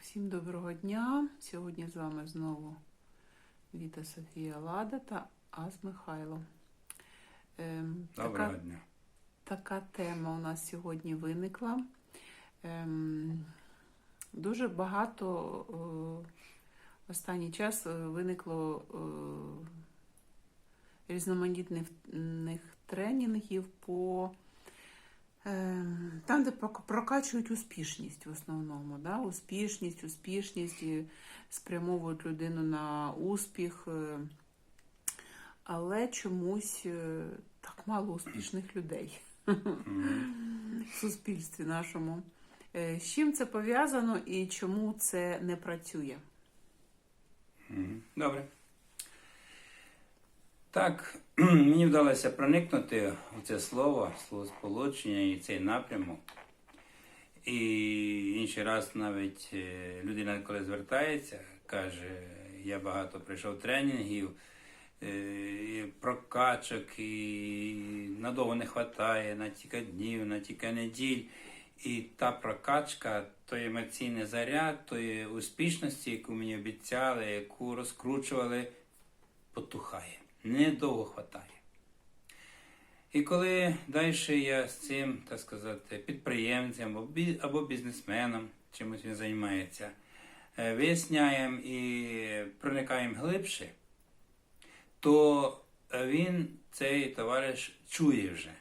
Всім доброго дня. Сьогодні з вами знову Віта Софія Лада та Аз Михайло. Доброго така, дня. така тема у нас сьогодні виникла. Ем, дуже багато е, останній час е, виникло е, різноманітних тренінгів по Там, де прокачують успішність в основному, да? успішність, успішність і спрямовують людину на успіх. е, Але чомусь е, так мало успішних людей в суспільстві нашому. Е, З чим це пов'язано і чому це не працює? Добре. Так, мені вдалося проникнути в це слово, словосполучення і цей напрямок. І інший раз навіть е, людина, коли звертається, каже, я багато пройшов тренінгів, е, і прокачок, і надовго не вистачає на кілька днів, на кілька неділь. І та прокачка, той емоційний заряд, тої успішності, яку мені обіцяли, яку розкручували, потухає. Недовго хватає. І коли далі я з цим, так сказати, підприємцем або бізнесменом, чимось він займається, е, виясняємо і проникаємо глибше, то він, цей товариш, чує вже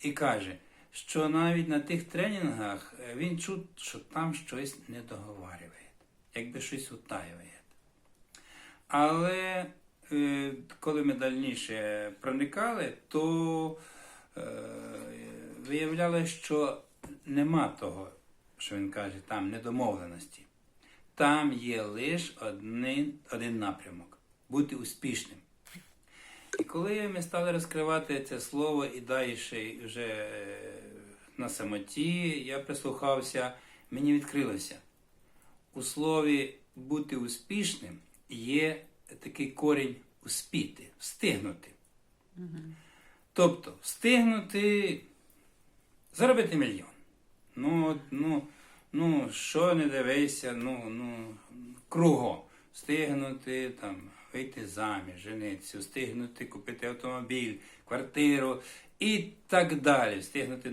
і каже, що навіть на тих тренінгах е, він чув, що там щось не договарює, якби щось утаює. Але е, коли ми дальніше проникали, то е, виявляли, що нема того, що він каже, там недомовленості. Там є лише один, один напрямок бути успішним. І коли ми стали розкривати це слово і далі вже е, на самоті, я прислухався, мені відкрилося. У слові бути успішним є такий корінь успіти, встигнути. Тобто, встигнути заробити мільйон. Ну, ну, ну, що не дивися, ну, ну, кругом. Встигнути там, вийти заміж, женитися, встигнути купити автомобіль, квартиру і так далі. Встигнути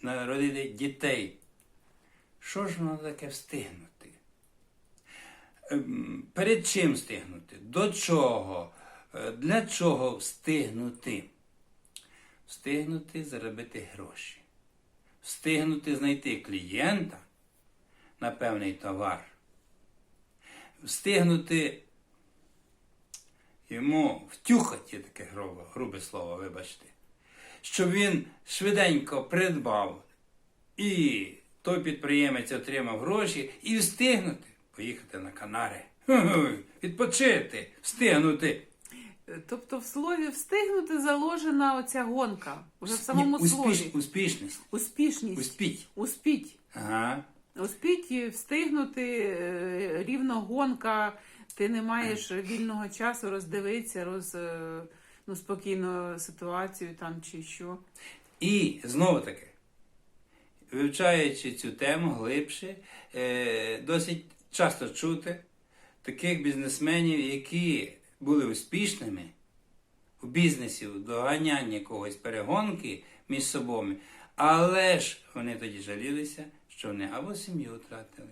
народити дітей. Що ж воно таке встигнути? Ем, Перед чим встигнути? До чого? Е, Для чого встигнути? Встигнути заробити гроші. Встигнути знайти клієнта на певний товар. Встигнути йому втюхати таке грубе, грубе слово, вибачте, щоб він швиденько придбав і той підприємець отримав гроші і встигнути поїхати на Канари, відпочити, встигнути. Е, Тобто в слові встигнути заложена оця гонка. Вже в самому Ні, слові. успішність. Успішність. Успіть. Успіть. Ага. Успіть встигнути е, рівно гонка, ти не маєш вільного часу роздивитися, роз, е, ну, спокійно ситуацію там чи що. І знову таки, вивчаючи цю тему глибше, досить часто чути таких бізнесменів, які були успішними у бізнесі, у доганянні якогось перегонки між собою, але ж вони тоді жалілися, що вони або сім'ю втратили,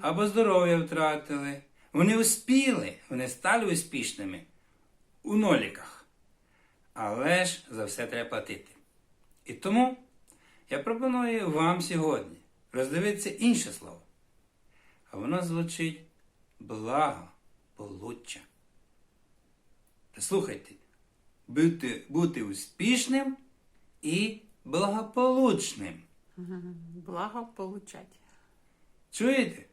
або здоров'я втратили. Вони успіли, вони стали успішними у ноліках. Але ж за все треба платити. І тому я пропоную вам сьогодні роздивитися інше слово. А воно звучить благополуччя. Слухайте, бути, бути успішним і благополучним. Благо получать. Чуєте?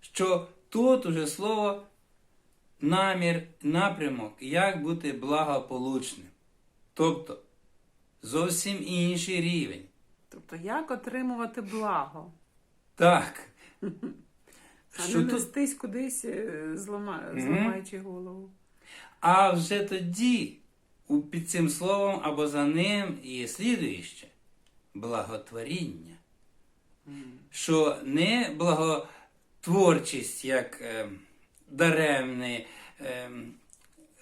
Що тут уже слово намір, напрямок, як бути благополучним. Тобто зовсім інший рівень. Тобто, як отримувати благо, Так. а Що не тут? нестись кудись, е, злама... Мгм. зламаючи голову. А вже тоді під цим словом або за ним є слідуюче благотворіння. що не благотворчість як е, даремне, е,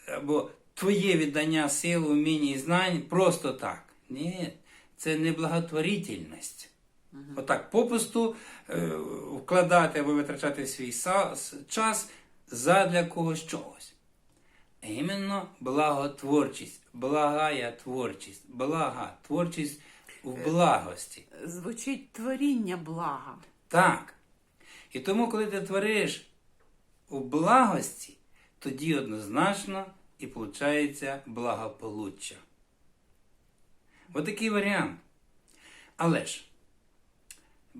або твоє віддання сил, умінь і знань просто так. Ні, це не благотворительність. Отак попусту е, вкладати або витрачати свій час задля когось чогось. Іменно благотворчість, благая творчість, блага, творчість в благості. Звучить творіння блага. Так. І тому, коли ти твориш у благості, тоді однозначно і виходить благополуччя. Отакий варіант. Але ж,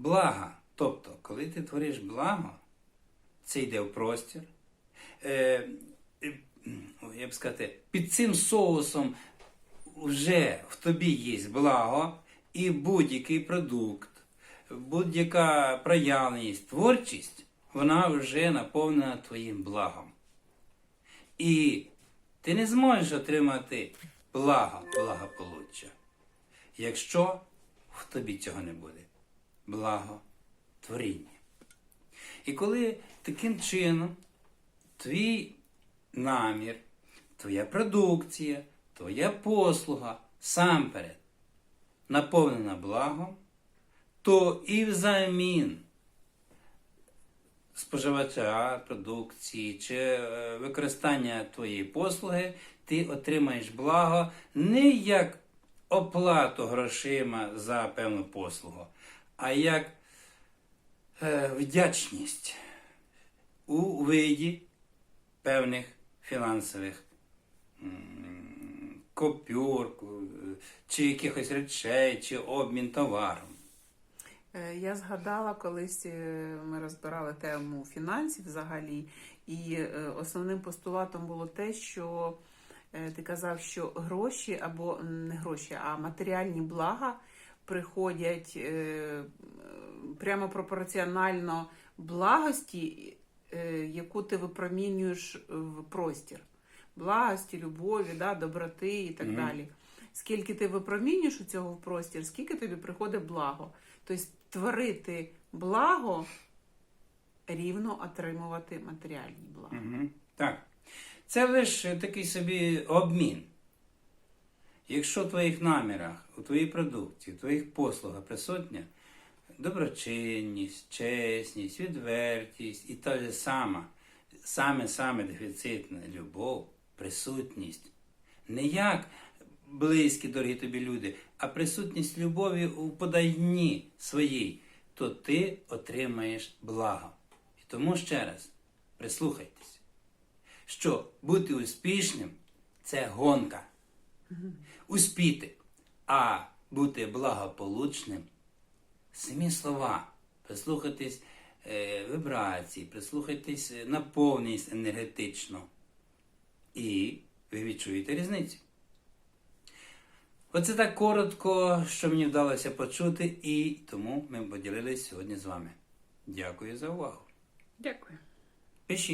блага, тобто, коли ти твориш благо, це йде в простір. Е, я б сказати, під цим соусом вже в тобі є благо, і будь-який продукт, будь-яка проявленість, творчість, вона вже наповнена твоїм благом. І ти не зможеш отримати благо, благополуччя, якщо в тобі цього не буде. Благо творіння. І коли таким чином твій намір, твоя продукція, твоя послуга сам перед наповнена благом, то і взамін споживача продукції чи е, використання твоєї послуги ти отримаєш благо не як оплату грошима за певну послугу, а як е, вдячність у виді певних фінансових е, чи якихось речей, чи обмін товаром. Е, Я згадала, колись е, ми розбирали тему фінансів взагалі, і основним постулатом було те, що ти казав, що гроші або не гроші, а матеріальні блага приходять е, прямо пропорціонально благості, е, яку ти випромінюєш в простір. Благості, любові, да, доброти і так Мгм. далі. Скільки ти випромінюєш у цього в простір, скільки тобі приходить благо. Тобто творити благо рівно отримувати матеріальні блага. Угу. Так. Це лише такий собі обмін. Якщо в твоїх намірах, у твоїй продукції, у твоїх послугах присутня доброчинність, чесність, відвертість і та ж сама, саме-саме дефіцитна любов, присутність. Не як близькі, дорогі тобі люди, а присутність любові у поданні своїй, то ти отримаєш благо. І тому ще раз прислухайтесь, що бути успішним це гонка. Успіти, а бути благополучним самі слова, прислухайтесь е, вібрації, прислухайтесь е, наповненість енергетично. І ви відчуєте різницю. Оце так коротко, що мені вдалося почути, і тому ми поділилися сьогодні з вами. Дякую за увагу. Дякую. Пишіть.